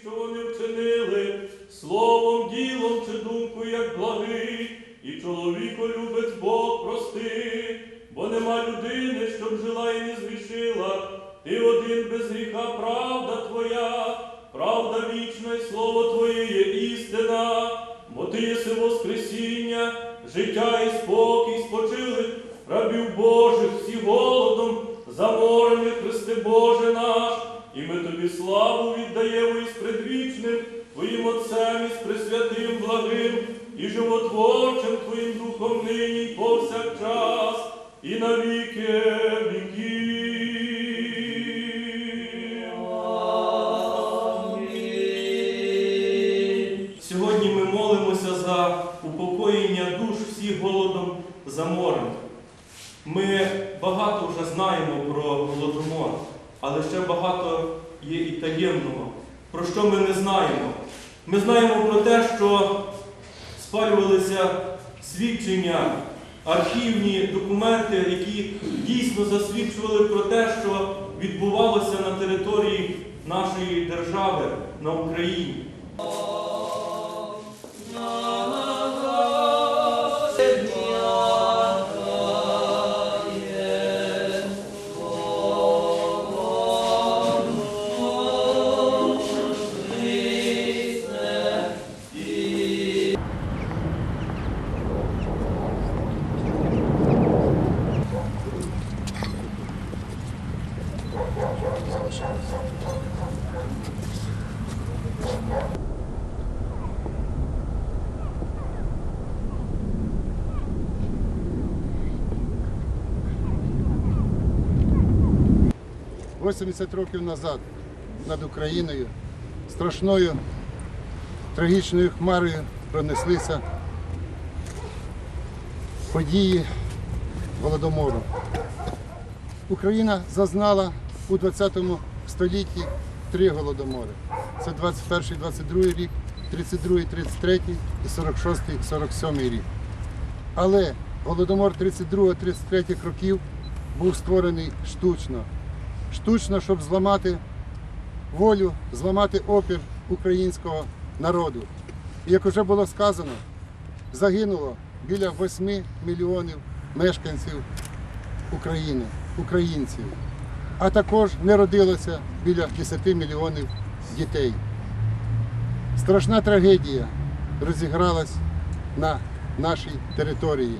що вони вчинили, словом, ділом чи думкою, як благий, і чоловіколюбець Бог прости, бо нема людини, щоб жила і не згрішила. Ти один без гріха, правда твоя, правда вічна, і слово Твоє є істина, бо ти єси Воскресіння, життя і спокій спочили, рабів Божих, всі голодом, заморених, Христе Боже наш, і ми тобі славу віддаємо Пресвятим благим, і животворчим Твоїм Духом нині, повсякчас, і на віки. Сьогодні ми молимося за упокоєння душ всіх голодом заморених. Ми багато вже знаємо про голодомор, але ще багато є і таємного. Про що ми не знаємо? Ми знаємо про те, що спалювалися свідчення, архівні документи, які дійсно засвідчували про те, що відбувалося на території нашої держави на Україні. – 80 років назад над Україною страшною трагічною хмарою пронеслися події Голодомору. Україна зазнала у 20 столітті три голодомори. Це 21-22 рік, 32-33 і 46-47 рік. Але голодомор 32-33 років був створений штучно. Штучно, щоб зламати волю, зламати опір українського народу. І як вже було сказано, загинуло біля 8 мільйонів мешканців України, українців. А також не родилося біля 10 мільйонів дітей. Страшна трагедія розігралась на нашій території.